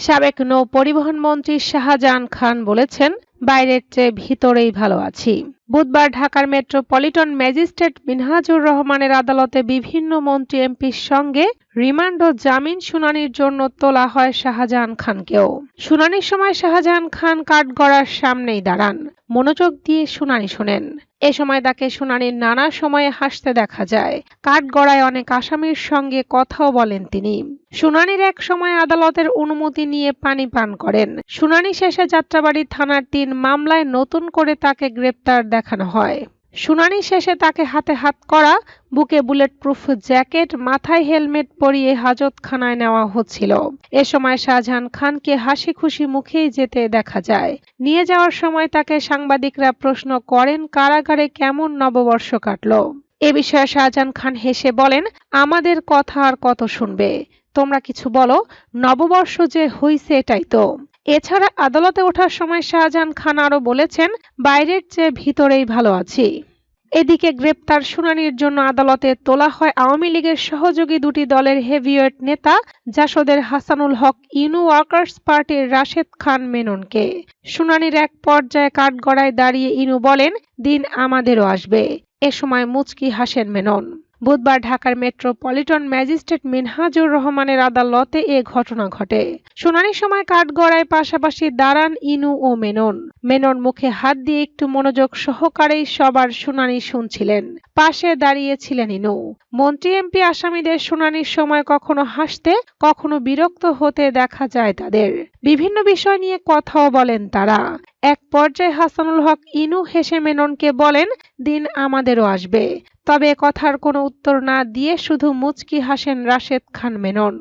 সাবেক নৌ পরিবহন মন্ত্রী শাহজাহান খান বলেছেন, বাইরের চেয়ে ভিতরেই ভালো আছি। বুধবার ঢাকার মেট্রোপলিটন ম্যাজিস্ট্রেট মিনহাজুর রহমানের আদালতে বিভিন্ন মন্ত্রী এমপির সঙ্গে রিমান্ড ও জামিন শুনানির জন্য তোলা হয় শাহজাহান খানকেও। শুনানির সময় শাহজাহান খান কাঠগড়ার সামনেই দাঁড়ান। মনোযোগ দিয়ে শুনানি শোনেন। এ সময় তাকে শুনানির নানা সময়ে হাসতে দেখা যায়। কাঠগড়ায় অনেক আসামির সঙ্গে কথাও বলেন তিনি। শুনানির এক সময় আদালতের অনুমতি নিয়ে পানি পান করেন। শুনানি শেষে যাত্রাবাড়ি থানার তিন মামলায় নতুন করে তাকে গ্রেপ্তার দেখানো হয়। শুনানি শেষে তাকে হাতে হাত করা, বুকে বুলেট প্রুফ জ্যাকেট, মাথায় হেলমেট পরিয়ে হাজতখানায় নেওয়া হচ্ছিল। এ সময় শাহজাহান খানকে হাসি খুশি মুখেই যেতে দেখা যায়। নিয়ে যাওয়ার সময় তাকে সাংবাদিকরা প্রশ্ন করেন, কারাগারে কেমন নববর্ষ কাটল? এ বিষয়ে শাহজাহান খান হেসে বলেন, আমাদের কথা আর কত শুনবে? তোমরা কিছু বলো, নববর্ষ যে হইছে এটাই তো। এছাড়া আদালতে ওঠার সময় শাহজাহান খান আরও বলেছেন, বাইরের চেয়ে ভিতরেই ভালো আছি। এদিকে গ্রেপ্তার শুনানির জন্য আদালতে তোলা হয় আওয়ামী লীগের সহযোগী দুটি দলের হেভিওয়েট নেতা, জাসদের হাসানুল হক ইউনু ওয়ার্কার্স পার্টির রাশেদ খান মেননকে। শুনানির এক পর্যায়ে কাঠগড়ায় দাঁড়িয়ে ইনু বলেন, দিন আমাদেরও আসবে। এ সময় মুচকি হাসেন মেনন। বুধবার ঢাকার মেট্রোপলিটন ম্যাজিস্ট্রেট মিনহাজুর রহমানের আদালতে এ ঘটনা ঘটে। শুনানির সময় কাঠগড়ায় পাশাপাশি দাঁড়ান ইনু ও মেনন। মেনন মুখে হাত দিয়ে একটু মনোযোগ সহকারেই সবার শুনানি শুনছিলেন। পাশে দাঁড়িয়েছিলেন ইনু। মন্ত্রী এমপি আসামিদের শুনানির সময় কখনো হাসতে, কখনো বিরক্ত হতে দেখা যায় তাদের। বিভিন্ন বিষয় নিয়ে কথাও বলেন তারা। এক পর্যায়ে হাসানুল হক ইনু হেসে মেননকে বলেন, দিন আমাদেরও আসবে। তবে কথার কোনো উত্তর না দিয়ে শুধু মুচকি হাসেন রাশেদ খান মেনন।